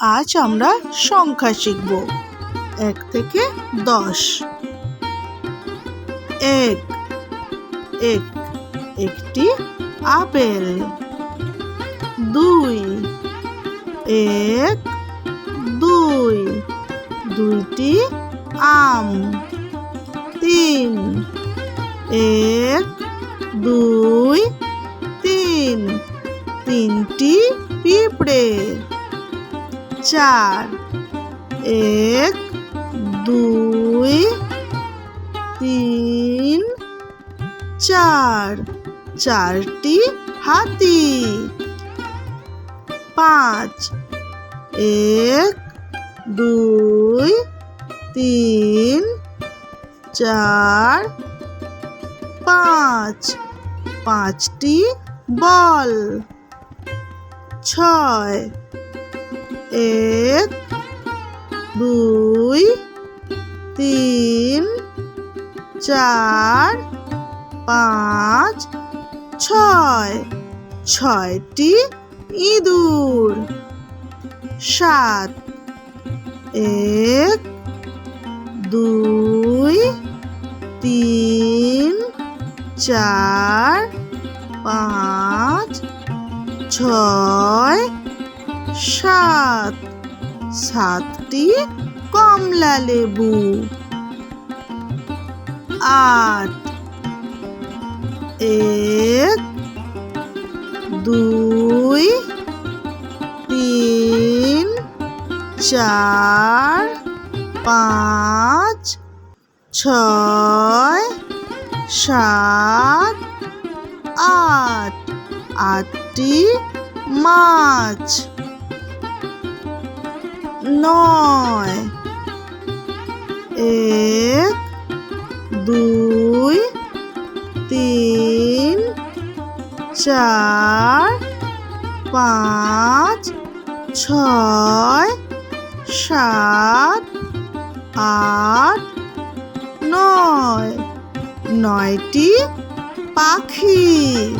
আজ আমরা সংখ্যা শিখব। এক থেকে দশ। এক। এক। একটি আপেল। দুই। এক। দুই। দুইটি আম। তিন। এক। দুই। তিন। তিনটি পিঁপড়ে। চার। এক, দুই, তিন, চার। চারটি হাতি। পাঁচ। এক, দুই, তিন, চার, পাঁচ। পাঁচটি বল। ছয়। এক, দুই, তিন, চার, পাঁচ, ছয়। ছয়টি ইঁদুর। সাত। এক, দুই, তিন, চার, পাঁচ, ছয় সাত। সাতটি কমলা লেবু। আট। এক, দুই, তিন, চার, পাঁচ, ছয়, সাত, আট। আটটি মাছ। নয়। এক দুই তিন চার পাঁচ ছয় সাত আট নয়। নয়টি পাখি।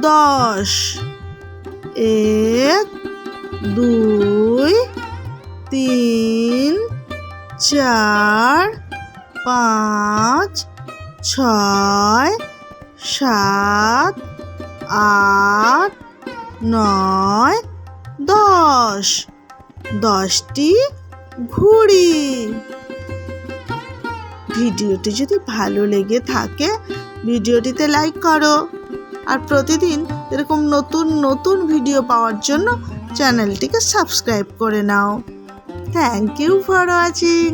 দশ। এক দুই, তিন, চার, পাঁচ, ছয়, সাত, আট, নয়, দশ। দশটি ঘুড়ি। ভিডিওটি যদি ভালো লেগে থাকে, ভিডিওটিতে লাইক করো। আর প্রতিদিন এরকম নতুন নতুন ভিডিও পাওয়ার জন্য চ্যানেলটিকে সাবস্ক্রাইব করে নাও। Thank you for watching